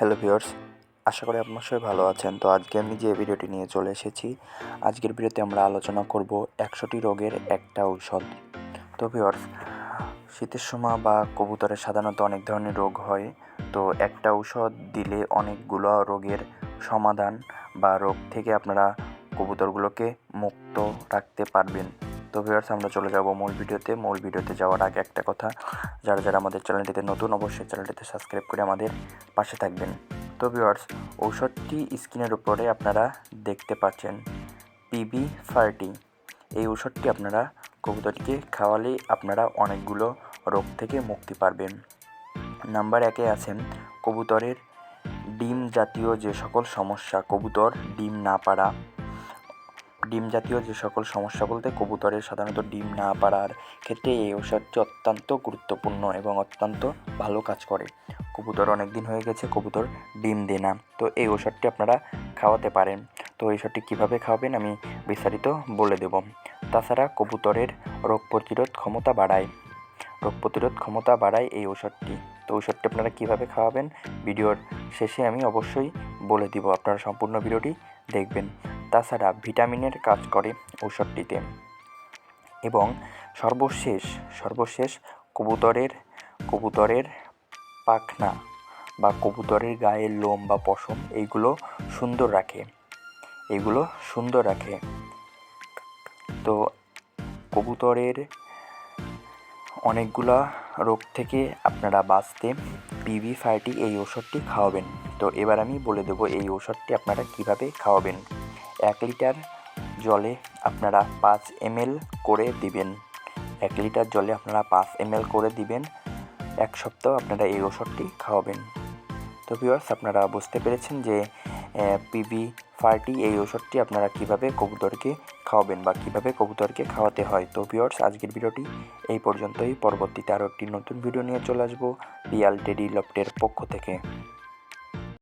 Hello viewers, আশা করি আপনার সবাই ভালো আছেন। তো আজকে আমি যে ভিডিওটি নিয়ে চলে এসেছি, আজকের ভিডিওতে আমরা আলোচনা করব একশোটি রোগের একটা ঔষধ। তো ভিউয়ার্স, শীতের সময় বা কবুতরের সাধারণত অনেক ধরনের রোগ হয়। তো একটা ঔষধ দিলে অনেকগুলো রোগের সমাধান বা রোগ থেকে আপনারা কবুতরগুলোকে মুক্ত রাখতে পারবেন। তো ভিউয়ার্স আমরা চলে যাব মূল ভিডিওতে। মূল ভিডিওতে যাওয়ার আগে একটা কথা, যারা যারা আমাদের চ্যানেলটিতে নতুন, অবশ্যই চ্যানেলটিতে সাবস্ক্রাইব করে আমাদের পাশে থাকবেন। তো ভিউয়ার্স ঔষধটি স্ক্রিনের উপরে আপনারা দেখতে পাচ্ছেন পিবি ফার্টি এই ঔষধটি আপনারা কবুতরটিকে খাওয়ালে আপনারা অনেকগুলো রোগ থেকে মুক্তি পারবেন। নাম্বার একে আছেন কবুতরের ডিম জাতীয় যে সকল সমস্যা, কবুতর ডিম না পারা ডিম জাতীয় যে সকল সমস্যা বলতে কবুতরের সাধারণত ডিম না পারার ক্ষেত্রে এই ঔষধটি অত্যন্ত গুরুত্বপূর্ণ এবং অত্যন্ত ভালো কাজ করে। কবুতর অনেক দিন হয়ে গেছে, কবুতর ডিম দেয় না। তো এই ঔষধটি আপনারা খাওয়াতে পারেন। তো এই ঔষধটি কীভাবে খাওয়াবেন আমি বিস্তারিত বলে দেব। তাছাড়া কবুতরের রোগ প্রতিরোধ ক্ষমতা বাড়ায়। রোগ প্রতিরোধ ক্ষমতা বাড়ায় এই ঔষধটি। তো ঔষধটি আপনারা কীভাবে খাওয়াবেন ভিডিওর শেষে আমি অবশ্যই বলে দিব। আপনারা সম্পূর্ণ ভিডিওটি দেখবেন। তাছাড়া ভিটামিনের কাজ করে ঔষধটিতে। এবং সর্বশেষ সর্বশেষ কবুতরের কবুতরের পাখনা বা কবুতরের গায়ের লোম বা পশম এইগুলো সুন্দর রাখে। এগুলো সুন্দর রাখে। তো কবুতরের অনেকগুলা রোগ থেকে আপনারা বাঁচতে পিভি ফাইটি এই ওষুধটি খাওয়াবেন। তো এবার আমি বলে দেবো এই ওষুধটি আপনারা কীভাবে খাওয়াবেন। এক লিটার জলে আপনারা পাঁচ এমএল করে দিবেন। এক লিটার জলে আপনারা পাঁচ এমএল করে দিবেন। এক সপ্তাহ আপনারা এই ওষুধটি খাওয়াবেন। তো ভিউয়ার্স আপনারা বুঝতে পেরেছেন যে পিবি ফার্টি এই ওষুধটি আপনারা কীভাবে কবুতরকে খাওয়াবেন বা কীভাবে কবুতরকে খাওয়াতে হয়। তো ভিউয়ার্স আজকের ভিডিওটি এই পর্যন্তই। পরবর্তীতে আরও একটি নতুন ভিডিও নিয়ে চলে আসব। পিয়াল টেডি লফটের পক্ষ থেকে।